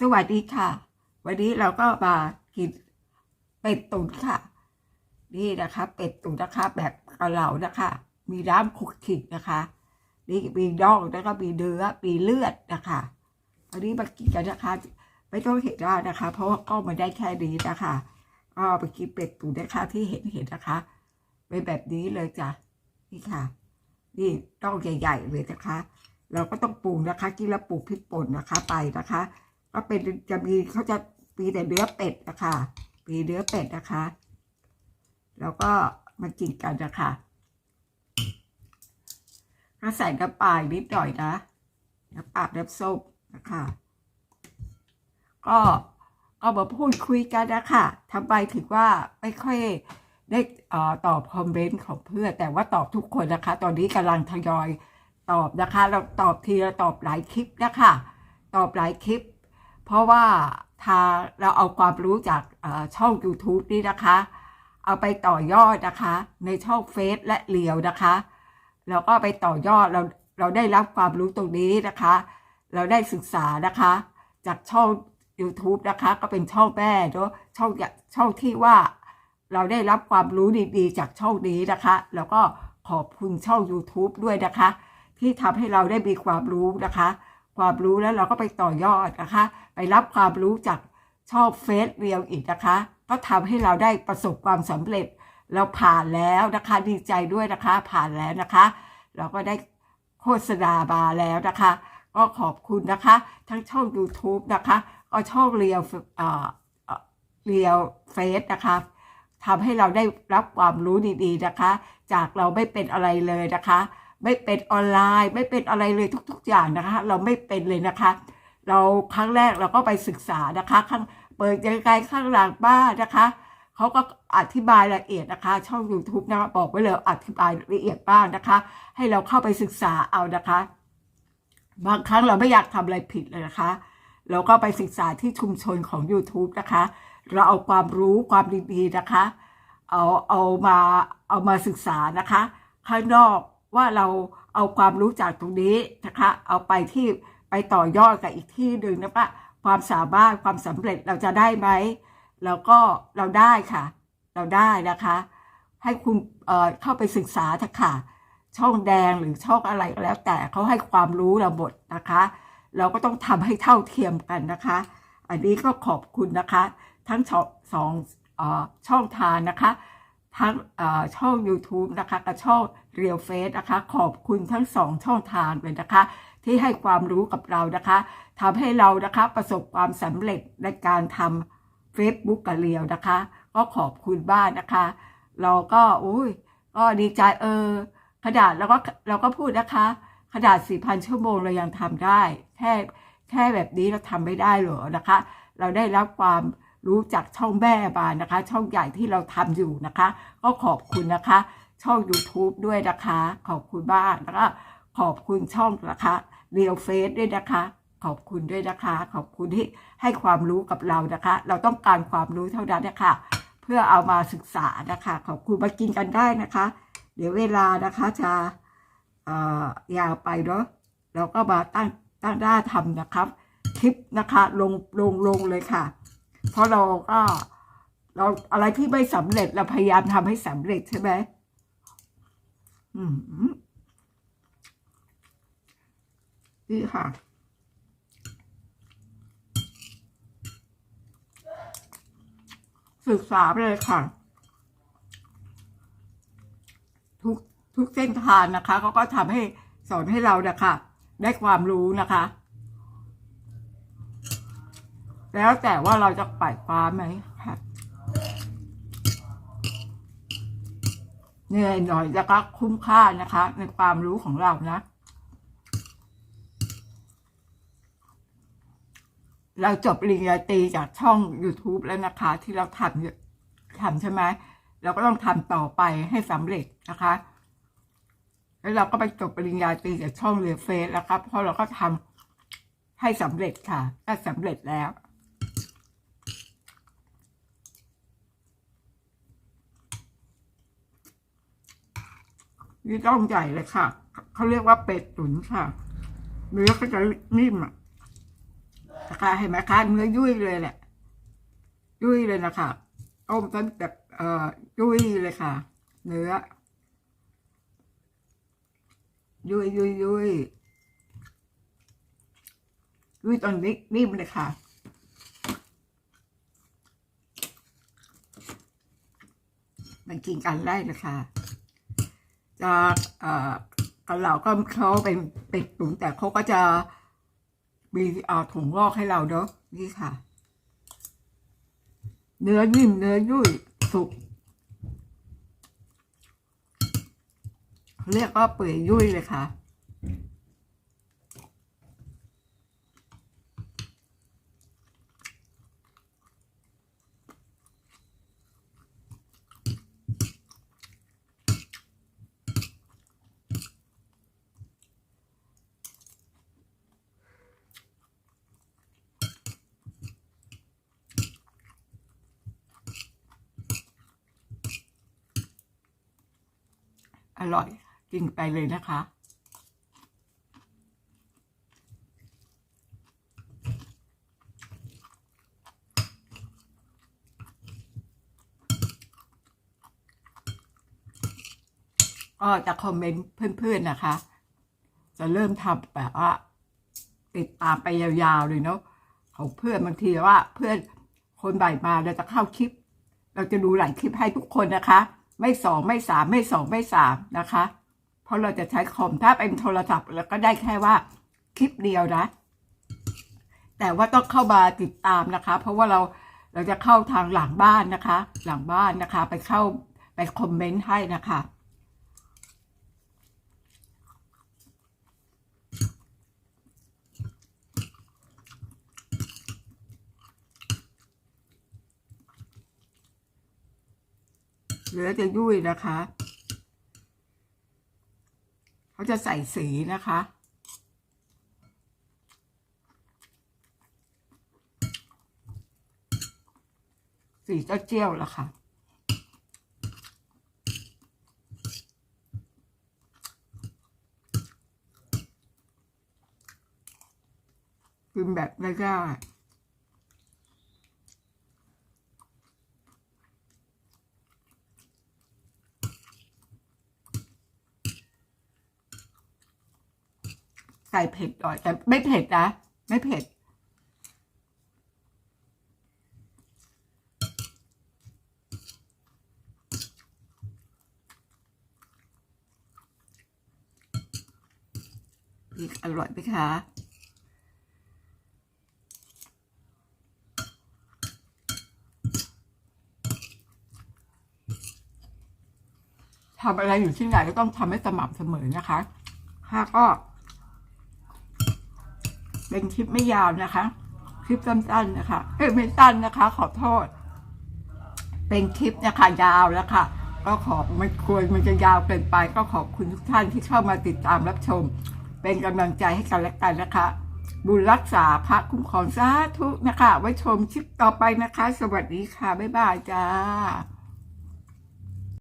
สวัสดีค่ะ วันนี้เราก็มากินเป็ดตุ๋นค่ะ นี่นะคะ เป็ดตุ๋นนะคะ แบบกระเหลานะคะ มีน้ำคลุกคลิกนะคะ นี่มีน่องแล้วก็มีเนื้อมีเลือดนะคะวันนี้มากินกันนะคะ ไม่ต้องเห็นได้นะคะ เพราะว่ากล้องมันได้แค่นี้นะคะก็ไปกินเป็ดตุ๋นนะคะที่เห็นเห็นนะคะเป็นแบบนี้เลยจ้ะนี่ค่ะ นี่ต้องใหญ่ๆเลยนะคะ เราก็ต้องปรุงนะคะกินแล้วปลูกพริกป่นนะคะไปนะคะ ก็เป็นจะมีเขาจะมีแต่เนื้อเป็ดนะคะมีเนื้อเป็ดนะคะ แล้วก็มากินกันนะคะก็ใส่น้ำปลานิดหน่อยนะน้ำปลาน้ำส้มนะคะก็ก็มาพูดคุยกันนะคะทำไมถึงว่าไม่ค่อยได้อ่อตอบคอมเมนต์ของเพื่อนแต่ว่าตอบทุกคนนะคะ ตอนนี้กำลังทยอยตอบนะคะ เราตอบทีละตอบหลายคลิปนะคะ ตอบหลายคลิป เพราะว่าทางเราเอาความรู้จากช่อง YouTube นี่นะคะ เอาไปต่อยอดนะคะ ในช่องเฟซและเลียวนะคะแล้วก็ไปต่อยอดเราเราได้รับความรู้ตรงนี้นะคะ เราได้ศึกษานะคะ จากช่อง YouTube นะคะ ก็เป็นช่องแม่เนอะช่องช่องที่ว่าเราได้รับความรู้ดีๆ จากช่องนี้นะคะ แล้วก็ขอบคุณช่อง YouTube ด้วยนะคะ ที่ทำให้เราได้มีความรู้นะคะ ความรู้แล้วเราก็ไปต่อยอดนะคะ ไปรับความรู้จากช่องเฟซเรียวอีกนะคะ ก็ทำให้เราได้ประสบความสำเร็จ เราผ่านแล้วนะคะดีใจด้วยนะคะผ่านแล้วนะคะ เราก็ได้โฆษณามาแล้วนะคะ ก็ขอบคุณนะคะ ทั้งช่อง YouTube นะคะก็ช่องเรียวเอ่อเอ่อเรียวเฟซนะคะทำให้เราได้รับความรู้ดีๆนะคะ จากเราไม่เป็นอะไรเลยนะคะ ไม่เป็นออนไลน์ไม่เป็นอะไรเลยทุก ๆ อย่างนะคะ เราไม่เป็นเลยนะคะ เราครั้งแรกเราก็ไปศึกษานะคะข้างเปิดยังไงข้างหลังบ้านนะคะเขาก็อธิบายละเอียดนะคะ ช่อง YouTube นะคะบอกไว้เลยอธิบายละเอียดบ้างนะคะ ให้เราเข้าไปศึกษาเอานะคะ บางครั้งเราไม่อยากทำอะไรผิดเลยนะคะ เราก็ไปศึกษาที่ชุมชนของ YouTube นะคะ เราเอาความรู้ความดีๆนะคะ เอาเอามาเอามาศึกษานะคะ ข้างนอก ว่าเราเอาความรู้จากตรงนี้นะคะ เอาไปที่ไปต่อยอดกับอีกที่หนึ่งนะปะความสามารถความสำเร็จเราจะได้ไหมแล้วก็เราได้ค่ะ เราได้นะคะ ให้คุณเอ่อเข้าไปศึกษาเถอะค่ะ ช่องแดงหรือช่องอะไรก็แล้ว แต่เขาให้ความรู้เราหมดนะคะ เราก็ต้องทำให้เท่าเทียมกันนะคะ อันนี้ก็ขอบคุณนะคะ ทั้งสองสองเอ่อช่องทางนะคะ ทั้งช่อง YouTube นะคะกับช่อง Real Face นะคะ ขอบคุณทั้งสองช่องทางเลยนะคะ ที่ให้ความรู้กับเรานะคะทำให้เรานะคะประสบความสำเร็จในการทำ Facebook กับเรียวนะคะ ก็ขอบคุณบ้านนะคะ เราก็อุ้ยก็ดีใจเออขนาดเราก็เราก็พูดนะคะขนาด4,000ชั่วโมงเรายังทำได้ แค่แค่แบบนี้เราทำไม่ได้หรอนะคะ เราได้รับความ รู้จากช่องแม่มานะคะ ช่องใหญ่ที่เราทำอยู่นะคะ ก็ขอบคุณนะคะ ช่อง YouTube ด้วยนะคะ ขอบคุณบ้างแล้วก็ขอบคุณช่องนะคะเรียวเฟซด้วยนะคะ ขอบคุณด้วยนะคะ ขอบคุณที่ให้ความรู้กับเรานะคะ เราต้องการความรู้เท่านั้นนะคะเพื่อเอามาศึกษานะคะ ขอบคุณมากินกันได้นะคะ เดี๋ยวเวลานะคะจะยาวไปเนาะเราก็มาตั้งตั้งหน้าทำนะครับ คลิปนะคะ ลงลงลงเลยค่ะ เพราะเราก็เราอะไรที่ไม่สำเร็จเราพยายามทำให้สำเร็จใช่ไหมอืมนี่ค่ะ ศึกษาไปเลยค่ะ ทุกทุกเส้นทางนะคะเขาก็ทำให้สอนให้เรานะคะ ได้ความรู้นะคะ แล้วแต่ว่าเราจะปล่อยควาไหมค่ะเหนื่อยหน่อยแล้วก็คุ้มค่านะคะ ในความรู้ของเรานะ เราจบปริญญาตรีจากช่อง YouTube แล้วนะคะ ที่เราทำทำใช่ไหมเราก็ต้องทำต่อไปให้สำเร็จนะคะ แล้วเราก็ไปจบปริญญาตรีจากช่องเรือเฟสแล้วครับเพราะเราก็ทำให้สำเร็จค่ะก็สำเร็จแล้ว นี่ต้องใหญ่เลยค่ะ เขาเรียกว่าเป็ดตุ๋นค่ะ เนื้อก็จะนิ่มอะนะคะเห็นไหมคะเนื้อยุ่ยเลยแหละ ยุ่ยเลยนะคะต้มจนแบบเอ่อยุ่ยเลยค่ะ เนื้อ ยุ่ยยุ่ยยุ่ยยุ่ยตอนนี้นิ่มเลยค่ะมันกินกันได้เลยค่ะ จะเอ่อกับเราก็เขาเป็นเป็ดตุ๋นแต่เขาก็จะมีเอ่อถุงงอกให้เราเนาะนี่ค่ะ เนื้อนิ่มเนื้อยุ่ยสุกเรียกว่าเปื่อยยุ่ยเลยค่ะ ร่อยกินไปเลยนะคะ ก็จะคอมเมนต์เพื่อนๆนะคะ จะเริ่มทำแบบว่า ติดตามไปยาวๆเลยเนาะของเพื่อนบางทีว่าเพื่อนคนใหม่มาเราจะเข้าคลิป เราจะดูหลายคลิปให้ทุกคนนะคะ ไม่สองไม่สามไม่สองไม่สามนะคะ เพราะเราจะใช้คอมถ้าเป็นโทรศัพท์เราก็ได้แค่ว่าคลิปเดียวนะ แต่ว่าต้องเข้ามาติดตามนะคะ เพราะว่าเราเราจะเข้าทางหลังบ้านนะคะ หลังบ้านนะคะ ไปเข้าไปคอมเมนต์ให้นะคะ เหลือจะยุ่ยนะคะ เขาจะใส่สีนะคะ สีเจ้าเจี้ยวละค่ะกินแบบง่ายๆ ใส่เผ็ดหน่อยแต่ไม่เผ็ดนะ ไม่เผ็ดอีกอร่อยไหมคะทำอะไรอยู่ที่ไหนก็ต้องทำให้สม่ำเสมอนะคะถ้าก็ เป็นคลิปไม่ยาวนะคะ คลิปสั้นๆนะคะเอ้ไม่สั้นนะคะ ขอโทษ เป็นคลิปนะคะยาวแล้วค่ะ ก็ขอมันควรมันจะยาวเกินไป ก็ขอบคุณทุกท่านที่เข้ามาติดตามรับชม เป็นกำลังใจให้กันและกันนะคะ บุญรักษาพระคุ้มครองสาธุนะคะ ไว้ชมคลิปต่อไปนะคะ สวัสดีค่ะ บ๊ายบายจ้า